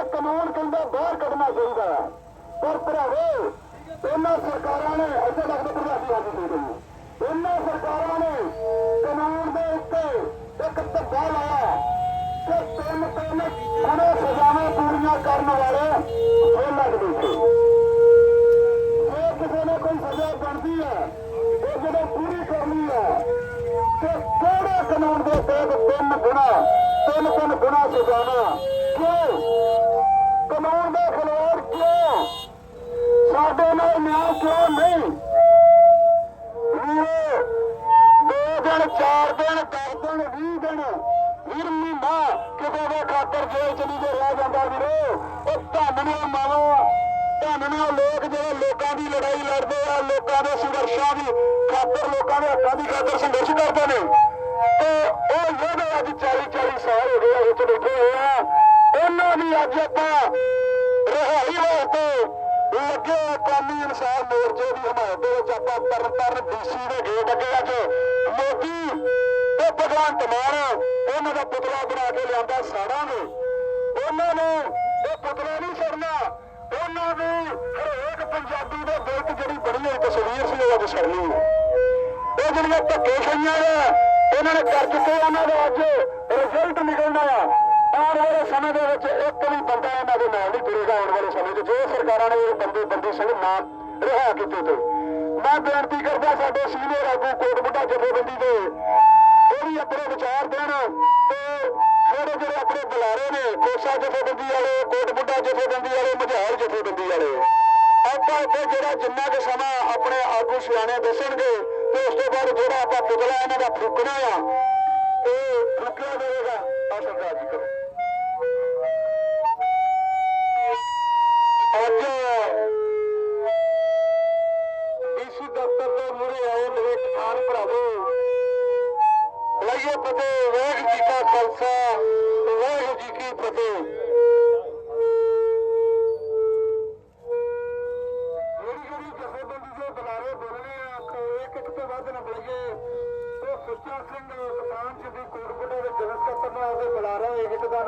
ਇਹ ਕਾਨੂੰਨ ਕਹਿੰਦਾ ਬਾਹਰ ਕੱਢਣਾ ਚਾਹੀਦਾ ਹੈ। ਪਰ ਭਰਾਵੋ, ਇਹਨਾਂ ਸਰਕਾਰਾਂ ਨੇ ਇੱਥੇ ਤੱਕ ਪ੍ਰਵਾਸੀ ਹਾਜ਼ਰ ਹੋ ਗਏ ਇਹਨਾਂ ਸਰਕਾਰਾਂ ਨੇ ਕਾਨੂੰਨ ਦੇ ਉੱਤੇ ਇੱਕ ਧੱਗਾ ਲਾਇਆ ਕਿ ਤਿੰਨ ਤਿੰਨ ਉਹਨੇ ਸਜ਼ਾਵਾਂ ਪੂਰੀਆਂ ਕਰਨ ਵਾਲੇ ਜੇਲ੍ਹਾਂ ਦੇ ਸੀ। ਜੇ ਕਿਸੇ ਨੇ ਕੋਈ ਸਜ਼ਾ ਬਣਦੀ ਹੈ, ਉਹ ਜਦੋਂ ਪੂਰੀ ਕਰਨੀ ਹੈ, ਤੇ ਕਿਹੜੇ ਕਾਨੂੰਨ ਦੇ ਤਹਿਤ ਤਿੰਨ ਗੁਣਾ, ਤਿੰਨ ਤਿੰਨ ਗੁਣਾ ਸਜ਼ਾਵਾਂ ਕਿਉਂ ਨਹੀਂ? ਵੀਰੋ ਦੋ ਦਿਨ, ਚਾਰ ਦਿਨ, ਦਸ ਦਿਨ 20 ਦਿਨ ਵੀਰ ਮਹੀਨਾ ਕਿਸੇ ਦੇ ਖਾਤਰ ਜੇਲ੍ਹ ਚਲੀ ਜੇ ਰਹਿ ਜਾਂਦਾ ਵੀਰੋ। ਉਹ ਧੰਨ ਨੇ ਮਾਵੋ ਧੰਨ ਨੇ ਲੋਕ ਜਿਹੜੇ ਲੋਕਾਂ ਦੀ ਲੜਾਈ ਲੜਦੇ ਆ, ਲੋਕਾਂ ਦੇ ਸੰਘਰਸ਼ਾਂ ਦੀ ਖਾਤਰ ਲੋਕਾਂ ਦੇ ਹੱਕਾਂ ਦੀ ਖਾਤਰ ਸੰਘਰਸ਼ ਕਰਦੇ ਨੇ। ਤੇ ਉਹ ਜਿਹੜੇ ਅੱਜ 40 40 ਸਾਲ ਹੋ ਗਏ ਆ ਵਿੱਚ ਬੈਠੇ ਹੋਏ ਆ। ਉਹਨਾਂ ਦੀ ਅੱਜ ਆਪਾਂ ਰਿਹਾਈ ਵਾਸਤੇ ਲੱਗੇ ਹੋਏ ਕੌਮੀ ਇਨਸਾਫ ਮੋਰਚੇ ਦੀ ਹਮਾਇਤ ਦੇ ਵਿੱਚ ਆਪਾਂ ਤਰਨ ਡੀਸੀ ਦੇ ਗੇਟ ਅੱਗੇ ਅੱਜ ਮੋਦੀ ਤੇ ਭਗਵੰਤ ਮਾਨ ਉਹਨਾਂ ਦਾ ਪੁਤਲਾ ਬਣਾ ਕੇ ਲਿਆਂਦਾ ਸਾੜਾਂਗੇ ਉਹਨਾਂ ਨੂੰ ਇਹ ਪੁਤਲਾ ਨਹੀਂ ਛੱਡਣਾ ਉਹਨਾਂ ਨੂੰ ਹਰੇਕ ਪੰਜਾਬੀ ਦੇ ਦਿਲ 'ਚ ਜਿਹੜੀ ਬਣੀ ਹੋਈ ਤਸਵੀਰ ਸੀ ਉਹ ਅੱਜ ਛੱਡਣੀ ਹੈ ਇਹ ਜਿਹੜੀਆਂ ਧੱਕੇ ਖਾਈਆਂ ਆ ਉਹਨਾਂ ਨੇ ਕਰ ਚੁੱਕੇ ਉਹਨਾਂ ਦਾ ਅੱਜ ਰਿਜ਼ਲਟ ਨਿਕਲਣਾ ਆ। ਆਉਣ ਵਾਲੇ ਸਮੇਂ ਦੇ ਵਿੱਚ ਇੱਕ ਵੀ ਬੰਦਾ ਇਹਨਾਂ ਦੇ ਨਾਲ ਨਹੀਂ ਤੁਰੇਗਾ ਆਉਣ ਵਾਲੇ ਸਮੇਂ 'ਚ ਨੇ ਬੰਦੇ ਬੰਦੀ ਸਿੰਘ ਨਾ ਰਿਹਾ ਕੀਤੇ ਤੇ। ਮੈਂ ਬੇਨਤੀ ਕਰਦਾ ਸਾਡੇ ਸੀਨੀਅਰ ਆਗੂ ਕੋਟ ਬੁੱਢਾ ਜਥੇਬੰਦੀ ਦੇ ਉਹ ਵੀ ਆਪਣੇ ਵਿਚਾਰ ਦੇਣ ਤੇ ਜਿਹੜੇ ਜਿਹੜੇ ਆਪਣੇ ਬੁਲਾਰੇ ਨੇ, ਕੋਸਾ ਜਥੇਬੰਦੀ ਵਾਲੇ ਕੋਟ ਬੁੱਢਾ ਜਥੇਬੰਦੀ ਵਾਲੇ, ਮਝਾਲ ਜਥੇਬੰਦੀ ਵਾਲੇ, ਆਪਾਂ ਇੱਥੇ ਜਿਹੜਾ ਜਿੰਨਾ ਕੁ ਸਮਾਂ ਆਪਣੇ ਆਗੂ ਸਿਆਣੇ ਦੱਸਣਗੇ ਤੇ ਉਸ ਤੋਂ ਬਾਅਦ ਜਿਹੜਾ ਆਪਾਂ ਪੁਤਲਾ ਇਹਨਾਂ ਦਾ ਫੂਕਣਾ ਆ, ਇਹ ਫੂਕਿਆ ਜਾਵੇਗਾ ਆ ਸਰਦਾਰ ਜੀ ਕਰੋ। ਲਈਏ ਫਤਿਹ ਵਾਹਿਗੁਰੂ ਜੀ ਕਾ ਖਾਲਸਾ, ਵਾਹਿਗੁਰੂ ਜੀ ਕੀ ਫਤਿਹ। ਮੇਰੀ ਜਿਹੜੀ ਜਥੇਬੰਦੀ ਦੇ ਬੁਲਾਰੇ ਬੋਲਣੇ ਆ ਇੱਕ ਇੱਕ ਤੋਂ ਵੱਧ ਨਾ ਬੋਲੀਏ। ਉਹ ਸੁੱਚਾ ਸਿੰਘ ਕਿਸਾਨ ਜਿੱਦੀ ਕੋਟਪੁੱਟੇ ਦੇ ਜਨਰਲ ਸਕੱਤਰ ਨੇ ਆਪਦੇ ਬੁਲਾਰੇ, ਇੱਕ ਦਾ